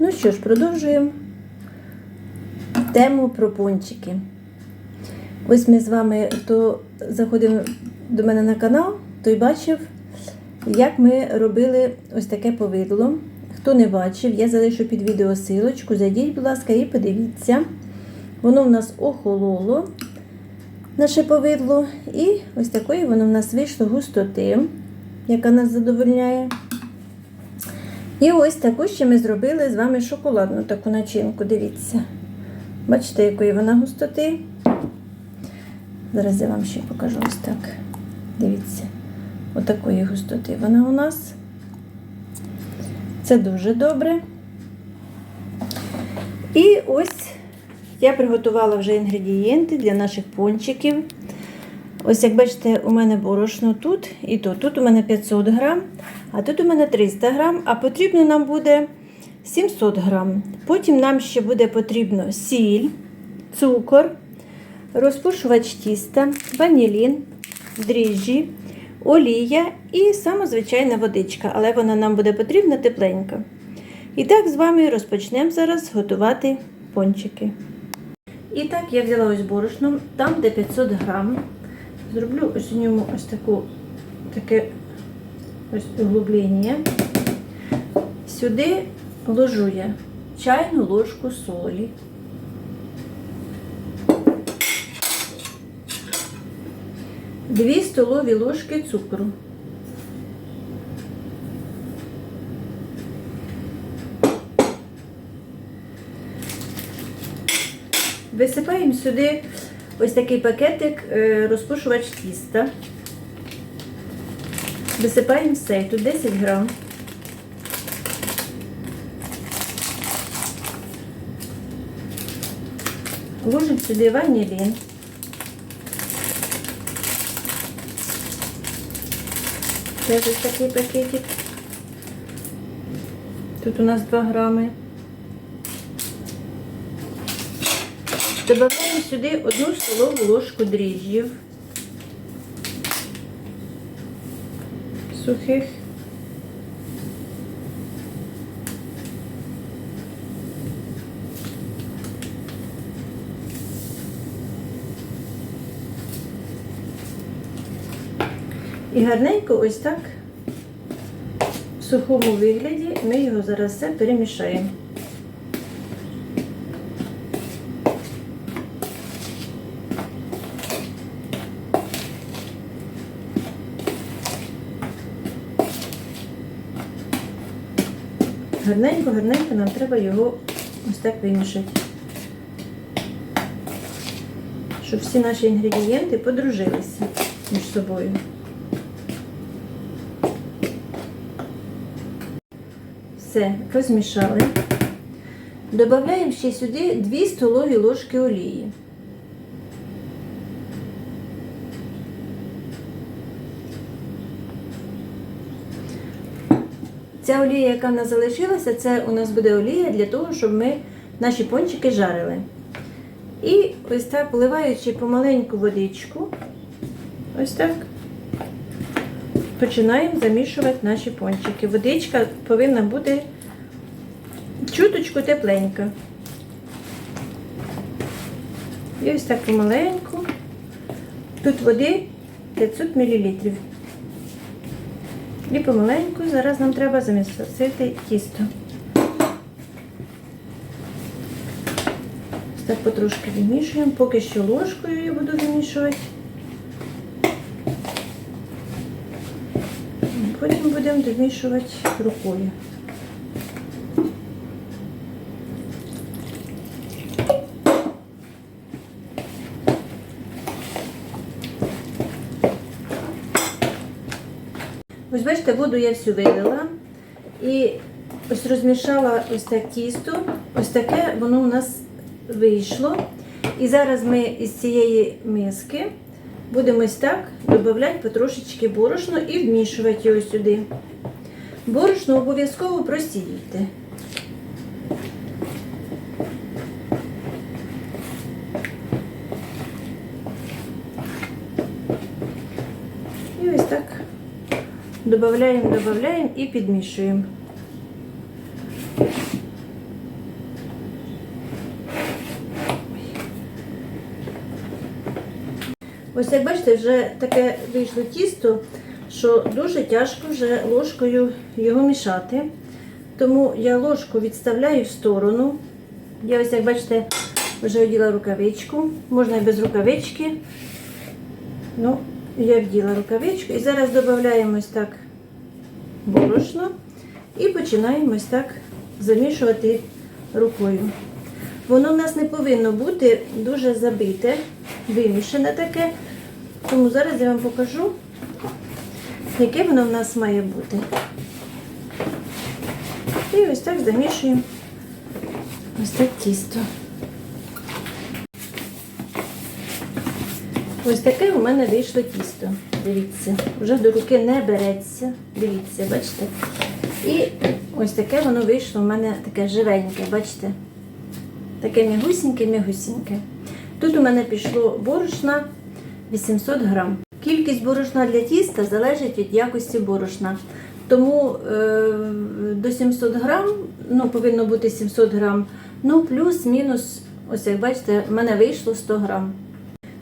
Ну що ж, продовжуємо тему про пончики. Ось ми з вами, хто заходив до мене на канал, той бачив, як ми робили ось таке повидло. Хто не бачив, я залишу під відео силочку. Зайдіть, будь ласка, і подивіться. Воно в нас охололо, наше повидло, і ось такої воно в нас вийшло густоти, яка нас задовольняє. І ось таку ще ми зробили з вами шоколадну таку начинку. Дивіться. Бачите, якої вона густоти. Зараз я вам ще покажу ось так. Дивіться, отакої густоти вона у нас. Це дуже добре. І ось я приготувала вже інгредієнти для наших пончиків. Ось, як бачите, у мене борошно тут і тут. Тут у мене 500 грам, а тут у мене 300 грам, а потрібно нам буде 700 грам. Потім нам ще буде потрібно сіль, цукор, розпушувач тіста, ванілін, дріжджі, олія і саме звичайна водичка, але вона нам буде потрібна тепленька. І так з вами розпочнемо зараз готувати пончики. І так, я взяла ось борошно, там де 500 грам. Зроблю ось у ньому ось таку таке ось углублення. Сюди ложу я чайну ложку солі. Дві столові ложки цукру. Висипаємо сюди ось такий пакетик е, розпушувач тіста. Висипаємо все, тут 10 грам. Ложимо сюди ванілін. Теж ось такий пакетик. Тут у нас 2 грами. Добавляємо сюди одну столову ложку дріжджів сухих. І гарненько ось так в сухому вигляді ми його зараз все перемішаємо. Гарненько, гарненько нам треба його ось так вимішати. Щоб всі наші інгредієнти подружилися між собою. Все, розмішали. Додаємо ще сюди 2 столові ложки олії. Ця олія, яка в нас залишилася, це у нас буде олія для того, щоб ми наші пончики жарили. І ось так, вливаючи помаленьку водичку, ось так, починаємо замішувати наші пончики. Водичка повинна бути чуточку тепленька. І ось так помаленьку. Тут води 500 мл. І помаленьку зараз нам треба замісити тісто. Ось так потрошки вимішуємо, поки що ложкою я буду вимішувати. Потім будемо домішувати рукою. Ось бачите, воду я всю вилила і ось розмішала ось так тісто, ось таке воно у нас вийшло. І зараз ми із цієї миски будемо ось так додавати потрошечки борошно і вмішувати його сюди. Борошно обов'язково просіюйте. Добавляємо, добавляємо і підмішуємо. Ось як бачите, вже таке вийшло тісто, що дуже тяжко вже ложкою його мішати. Тому я ложку відставляю в сторону. Я ось, як бачите, вже оділа рукавичку. Можна і без рукавички. Ну, я вділа рукавичку. І зараз додаємо ось так борошно і починаємо ось так замішувати рукою. Воно в нас не повинно бути дуже забите, вимішане таке. Тому зараз я вам покажу, яке воно в нас має бути. І ось так замішуємо ось так тісто. Ось таке у мене вийшло тісто. Дивіться, вже до руки не береться. Дивіться, бачите? І ось таке воно вийшло у мене таке живеньке, бачите? Таке м'ягусіньке-м'ягусіньке. Тут у мене пішло борошна 800 грам. Кількість борошна для тіста залежить від якості борошна. Тому е, до 700 грам, ну, повинно бути 700 грам, ну плюс-мінус, ось як бачите, в мене вийшло 100 грам.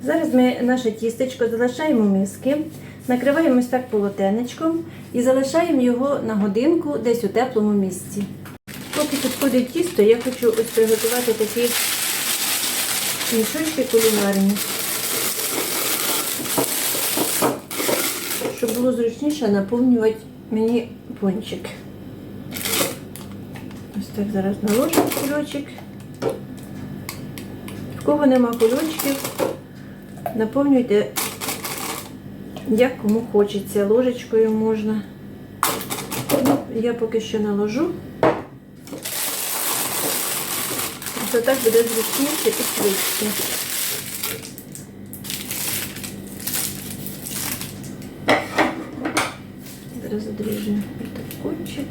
Зараз ми наше тістечко залишаємо в миски, накриваємо ось так полотенечком і залишаємо його на годинку десь у теплому місці. Поки підходить тісто, я хочу ось приготувати такі мішочки кулінарні, щоб було зручніше наповнювати мені пончик. Ось так зараз наложимо кульочок. В кого нема кульочків, наповнюйте як кому хочеться, ложечкою можна. Я поки що наложу. Ось так буде зручніше і швидше. Зараз одріжемо так кончик.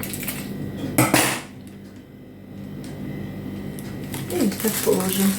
І ось так положимо.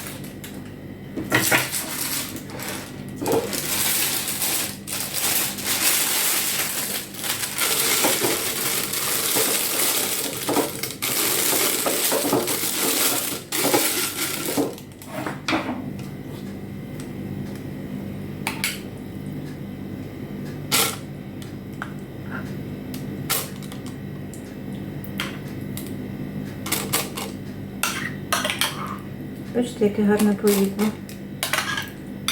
Бачите, яке гарне повітря.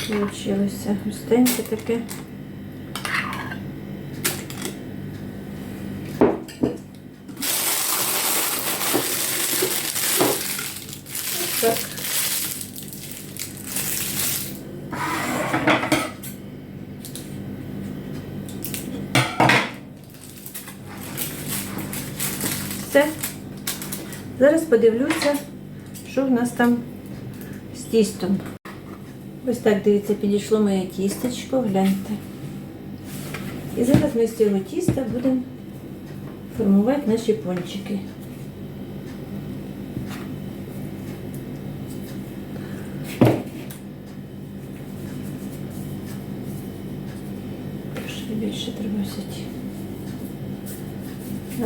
Получилося густеньке таке. Так. Все. Зараз подивлюся, що в нас там тістом. Ось так, дивіться, підійшло моє тістечко, гляньте. І зараз ми з цього тіста будемо формувати наші пончики. Більше треба взяти.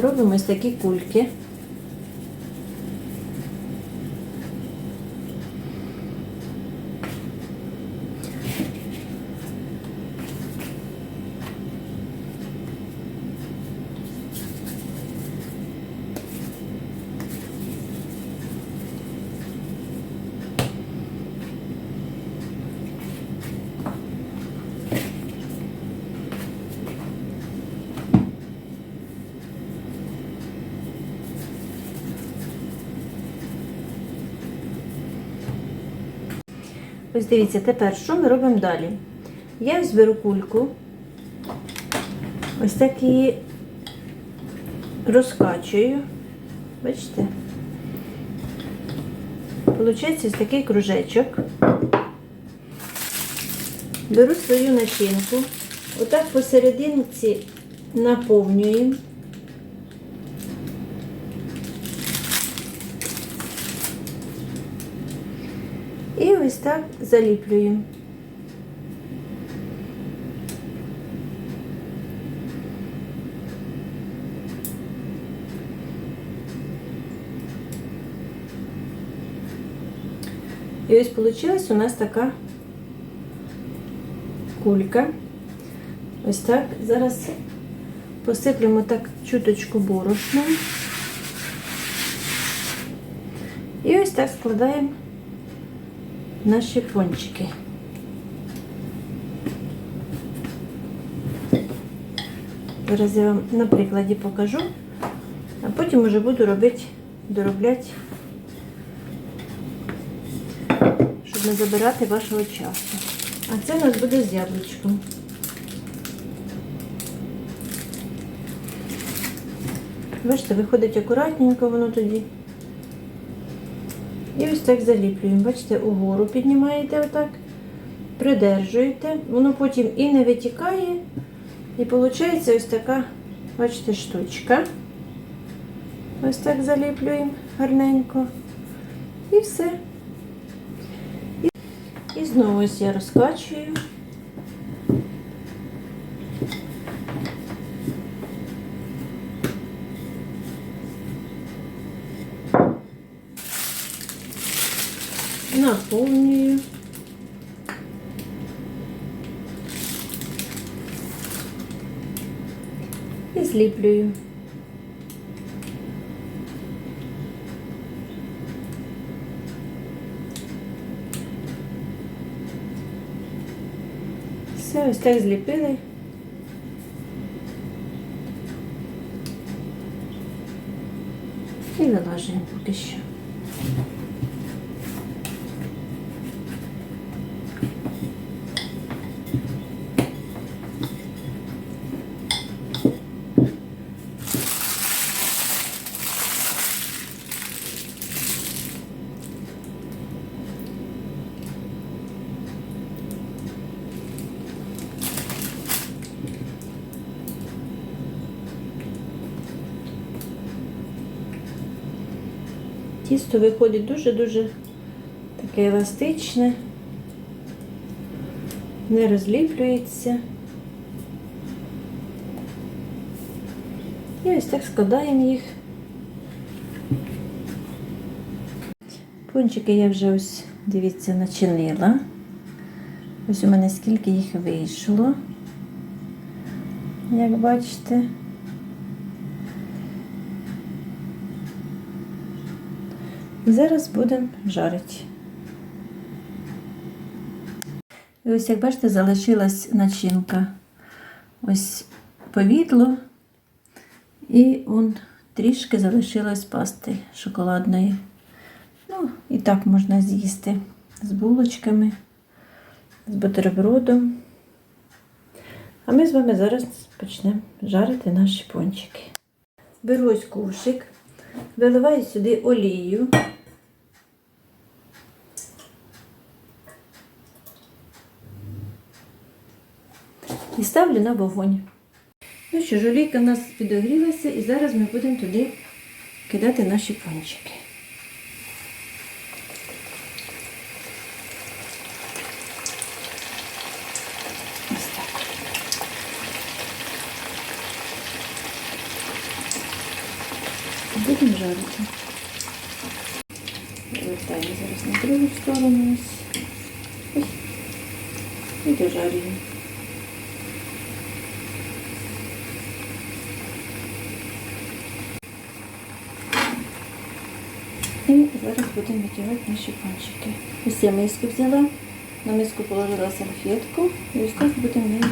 Робимо ось такі кульки. Ось дивіться, тепер що ми робимо далі? Я ось беру кульку, ось так її розкачую. Бачите? Получається ось такий кружечок. Беру свою начинку, отак посерединці наповнюємо. І ось так заліплюємо. І ось вийшла у нас така кулька. Ось так. Зараз посиплемо так чуточку борошном. І ось так складаємо наші пончики. Зараз я вам на прикладі покажу, а потім вже буду робити, доробляти, щоб не забирати вашого часу. А це у нас буде з яблучком. Бачите, виходить акуратненько воно тоді. І ось так заліплюємо. Бачите, угору піднімаєте отак, придержуєте, воно потім і не витікає. І виходить ось така, бачите, штучка. Ось так заліплюємо гарненько. І все. І, знову ось я розкачую. Наповнюю. І зліплюю. Все, ось так зліпили. І вилажуємо поки що. Тісто виходить дуже-дуже таке еластичне, не розліплюється. І ось так складаємо їх. Пончики я вже ось, дивіться, начинила. Ось у мене скільки їх вийшло, як бачите. Зараз будемо жарити. І ось, як бачите, залишилась начинка. Ось повідло, і он трішки залишилось пасти шоколадної. Ну, і так можна з'їсти з булочками, з бутербродом. А ми з вами зараз почнемо жарити наші пончики. Беру ось кувшик, виливаю сюди олію. І ставлю на вогонь. Ну що жолійка у нас підогрілася, і зараз ми будемо туди кидати наші пончики. Ось так. Будемо жарити. Повертаємо зараз на другу сторону. Ось. Ось. І дожарюємо. І зараз будемо витягати наші панчики. Ось я миску взяла, на миску положила салфетку і ось так будемо їх.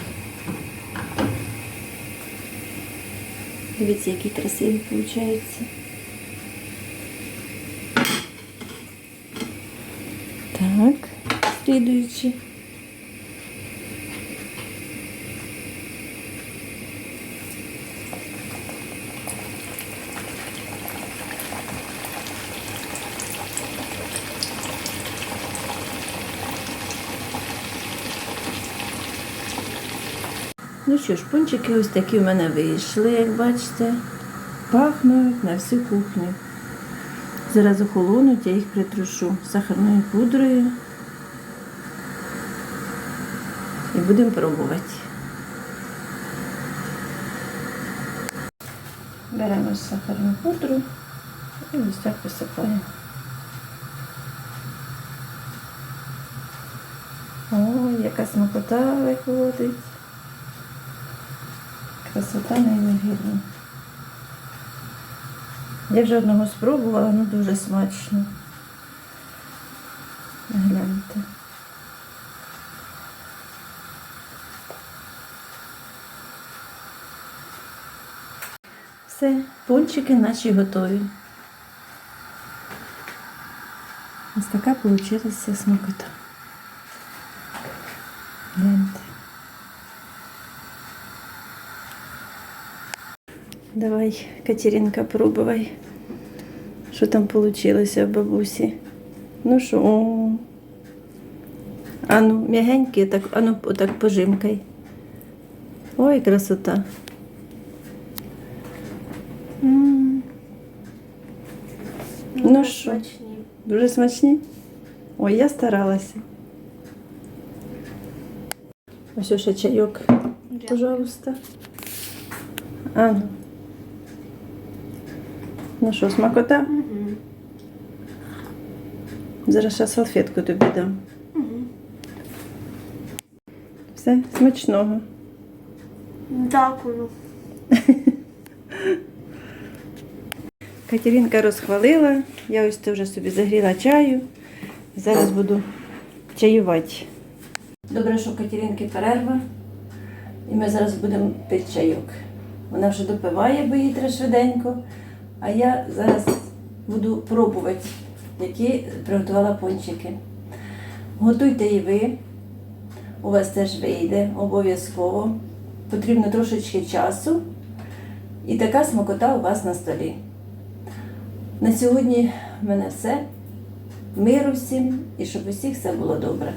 Дивіться, які красиві виходять. Так, слідуючи. Ну що ж, пончики ось такі в мене вийшли, як бачите. Пахнуть на всю кухню. Зараз охолонуть, я їх притрушу сахарною пудрою. І будемо пробувати. Беремо сахарну пудру і ось так посипаємо. О, яка смакота виходить. Красота неймовірна. Я вже одного спробувала, ну дуже смачно. Гляньте. Все, пончики наші готові. Ось така вийшла смакота. Гляньте. Давай, Катеринка, пробувай. Що там вийшло в бабусі? Ну що? О. Ану, м'ягенькі, так, ану, отак пожимкай. Ой, красота. М. Ну що? смачні. Дуже смачні? Ой, я старалася. Ось ще чайок, пожалуйста. А, Ну. Що, смакота? Мгм. Зараз ще салфетку тобі дам. Мгм. Все, смачного. Дякую. Катеринка розхвалила. Я ось це вже собі загріла чаю. Зараз буду чаювати. Добре, що Катеринки перерва. І ми зараз будемо пити чайок. Вона вже допиває, бо їй треба швиденько. А я зараз буду пробувати, які приготувала пончики. Готуйте і ви. У вас теж вийде обов'язково. Потрібно трошечки часу. І така смакота у вас на столі. На сьогодні в мене все. Миру всім і щоб усіх все було добре.